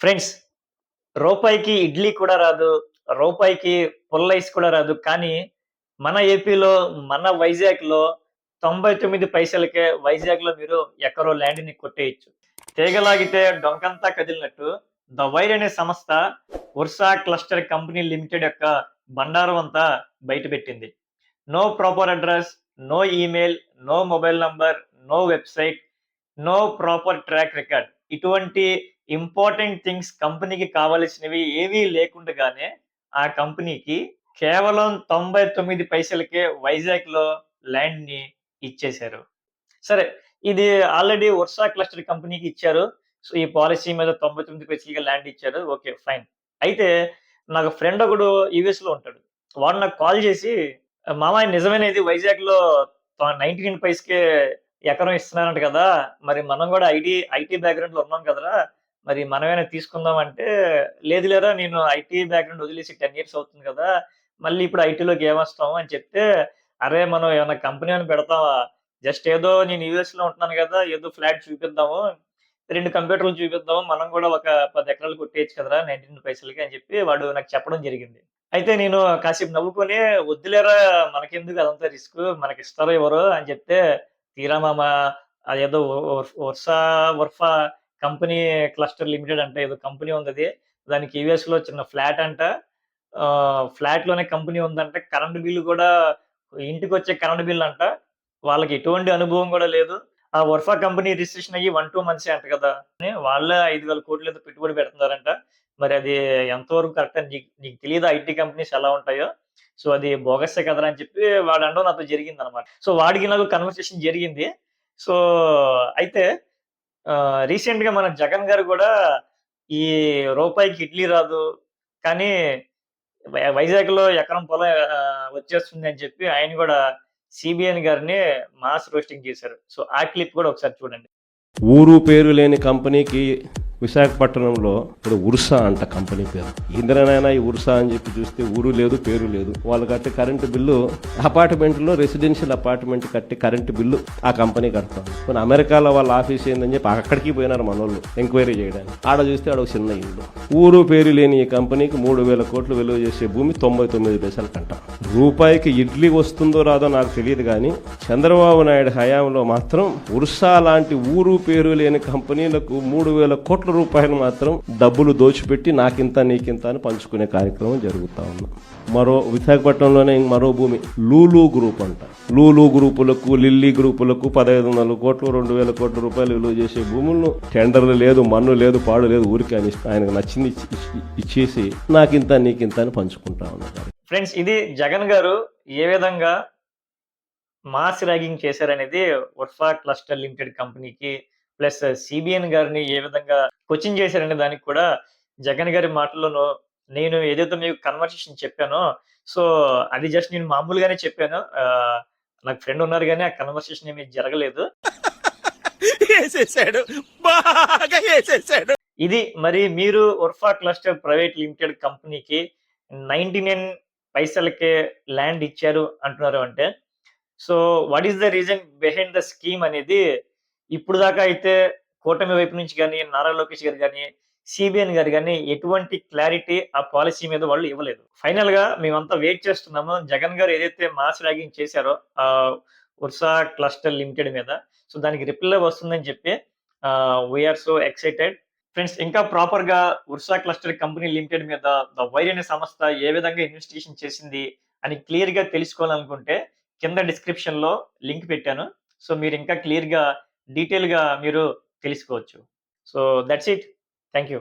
Friends రూపాయికి ఇడ్లీ కూడా రాదు. రూపాయికి పుల్లైస్ కూడా రాదు. కానీ మన ఏపీలో, మన వైజాగ్‌లో 99 పైసలకే వైజాగ్‌లో మీరు ఎకరో ల్యాండ్‌ని కొట్టేయచ్చు తీగలాగితే డొంకంతా కదిలినట్టు ద వైర్ అనే సంస్థ ఉర్సా క్లస్టర్ కంపెనీ లిమిటెడ్ యొక్క బండారం అంతా బయటపెట్టింది. No proper address no email, no mobile number, no website, no proper track record. ఇటువంటి ఇంపార్టెంట్ థింగ్స్ కంపెనీకి కావలసినవి ఏవీ లేకుండగానే ఆ కంపెనీకి కేవలం 99 పైసలకే వైజాగ్‌లో ల్యాండ్‌ని ఇచ్చేశారు. సరే ఇది ఆల్రెడీ వర్షా క్లస్టర్ కంపెనీకి ఇచ్చారు. సో, ఈ పాలసీ మీద 99 పైసలకే ల్యాండ్ ఇచ్చారు. ఓకే. ఫైన్. అయితే నాకు ఫ్రెండ్ ఒకడు యూఎస్‌లో ఉంటాడు. వాడు నాకు కాల్ చేసి "మామయ్య నిజమైనది ఇది వైజాగ్‌లో త 99 పైస్కే ఎకరం ఇస్తున్నారంట కదా! మరి మనం కూడా ఐటీ ఐటీ బ్యాక్‌గ్రౌండ్‌లో ఉన్నాం కదరా! మరి మనమైనా తీసుకుందాం" అంటే "లేదు లేరా నేను ఐటీ బ్యాక్‌గ్రౌండ్ వదిలేసి 10 ఇయర్స్ అవుతుంది కదా! మళ్ళీ ఇప్పుడు ఐటీలోకి ఏమొస్తాం" అని చెప్తే "అరే మనం ఏమైనా కంపెనీ అని పెడతావా జస్ట్ ఏదో నేను యూఎస్‌లో ఉంటున్నాను కదా! ఏదో ఫ్లాట్ చూపిద్దాము. రెండు కంప్యూటర్‌లు చూపిద్దాము. మనం కూడా ఒక పది ఎకరాలు కొట్టేయొచ్చు కదరా! 99 పైసలకి" అని చెప్పి వాడు నాకు చెప్పడం జరిగింది. అయితే నేను కాసేపు నవ్వుకొని "వద్దులేరా మనకెందుకు అదంతా రిస్క్ మనకి ఇస్తారో ఎవరు అని చెప్తే "తీరా మామ అదేదో వర్ష Ursa Ursa company cluster limited అంట ఏదో కంపెనీ ఉంది దానికి యూఎస్‌లో చిన్న ఫ్లాట్ అంట. ఫ్లాట్ ఫ్లాట్‌లోనే కంపెనీ ఉందంట. కరెంట్ బిల్ కూడా ఇంటికి వచ్చే కరెంట్ బిల్ అంట. వాళ్ళకి ఎటువంటి అనుభవం కూడా లేదు. ఆ వర్ఫా కంపెనీ రిజిస్ట్రేషన్ అయ్యి 1, 2 మంత్సే అంట కదా! వాళ్ళే 5,000,00,00,000 ఏదో పెట్టుబడి పెడుతున్నారంట. మరి అది ఎంతవరకు కరెక్ట్ అని నీకు తెలియదు ఐటీ కంపెనీస్ ఎలా ఉంటాయో? సో, అది బోగస్సే కదరా! అని చెప్పి వాడు అనడం నాతో జరిగిందనమాట. సో, వాడికి నాకు కన్వర్సేషన్ జరిగింది. సో, అయితే రీసెంట్గా మన జగన్ గారు కూడా ఈ రూపాయికి ఇడ్లీ రాదు. కానీ వైజాగ్లో ఎకరం పొలం వచ్చేస్తుంది అని చెప్పి ఆయన కూడా సిబిఎన్ గారిని మాస్ రోస్టింగ్ చేశారు. సో, ఆ క్లిప్ కూడా ఒకసారి చూడండి. ఊరు పేరు లేని కంపెనీకి విశాఖపట్నంలో ఇప్పుడు ఉర్సా అంట కంపెనీ పేరు. ఇంద్రనైనా ఈ ఉర్సా అని చెప్పి చూస్తే ఊరు లేదు పేరు లేదు. వాళ్ళు కట్టే కరెంటు బిల్లు అపార్ట్మెంట్లో రెసిడెన్షియల్ అపార్ట్మెంట్ కట్టి కరెంటు బిల్లు ఆ కంపెనీ కడతాం కొన్ని అమెరికాలో వాళ్ళ ఆఫీస్ ఏందని చెప్పి అక్కడికి పోయినారు మన వాళ్ళు ఎంక్వైరీ చేయడానికి. ఆడ చూస్తే ఆడ ఒక చిన్న ఇల్లు. ఊరు పేరు లేని ఈ కంపెనీకి మూడు వేల కోట్లు విలువ చేసే భూమి తొంభై తొమ్మిది పైసలు కంట. రూపాయికి ఇడ్లీ వస్తుందో రాదో నాకు తెలియదు కానీ చంద్రబాబు నాయుడు హయాంలో మాత్రం ఉర్సా లాంటి ఊరు పేరు లేని కంపెనీలకు మూడు వేల కోట్లు రూపాయలు మాత్రం డబ్బులు దోచిపెట్టి నాకింత నీకింత అని పంచుకునే కార్యక్రమం జరుగుతా ఉంది. మరో విశాఖపట్నంలోనే మరో భూమి లూలు గ్రూప్ అంట. లూలు గ్రూపులకు లిల్లీ గ్రూపులకు పదహైదు వందల కోట్లు రెండు వేల కోట్ల రూపాయలు విలువ చేసే భూములను టెండర్లు లేదు మన్ను లేదు పాడు లేదు ఊరికి అని ఆయనకు నచ్చింది ఇచ్చేసి నాకింత నీకింత అని పంచుకుంటా ఉన్నారు. ఫ్రెండ్స్ ఇది జగన్ గారు ఏ విధంగా మాస్ ర్యాగింగ్ చేశారనేది ఉర్ఫా క్లస్టర్ లిమిటెడ్ కంపెనీకి ప్లస్ సిబిఎన్ గారిని ఏ విధంగా కోచింగ్ చేశారనే దానికి కూడా జగన్ గారి మాటల్లోనూ నేను ఏదైతే మీకు కన్వర్సేషన్ చెప్పానో సో అది జస్ట్ నేను మామూలుగానే చెప్పాను. నాకు ఫ్రెండ్ ఉన్నారు గానీ ఆ కన్వర్సేషన్ ఏమీ జరగలేదు. బాగా ఇది మరి మీరు ఉర్ఫా క్లస్టర్ ప్రైవేట్ లిమిటెడ్ కంపెనీకి 99 పైసలకే ల్యాండ్ ఇచ్చారు అంటున్నారు అంటే so what is the reason behind the scheme అనేది ఇప్పుడు దాకా అయితే కూటమి వైపు నుంచి కానీ నారా లోకేష్ గారు కానీ సిబిఎన్ గారు కానీ ఎటువంటి క్లారిటీ ఆ పాలసీ మీద వాళ్ళు ఇవ్వలేదు. ఫైనల్గా మేమంతా వెయిట్ చేస్తున్నాము. జగన్ గారు ఏదైతే మాస్ ర్యాగింగ్ చేశారో ఆ ఉర్సా క్లస్టర్ లిమిటెడ్ మీద సో దానికి రిప్లై వస్తుందని చెప్పి we're we are so excited. Friends ఇంకా ప్రాపర్‌గా ఉర్సా క్లస్టర్ కంపెనీ లిమిటెడ్ మీద ద వైర్ అనే సంస్థ ఏ విధంగా ఇన్వెస్టిగేషన్ చేసింది అని క్లియర్గా తెలుసుకోవాలనుకుంటే కింద డిస్క్రిప్షన్లో లింక్ పెట్టాను. సో మీరు ఇంకా క్లియర్‌గా, డీటెయిల్‌గా మీరు తెలుసుకోవచ్చు. So that's it. Thank you.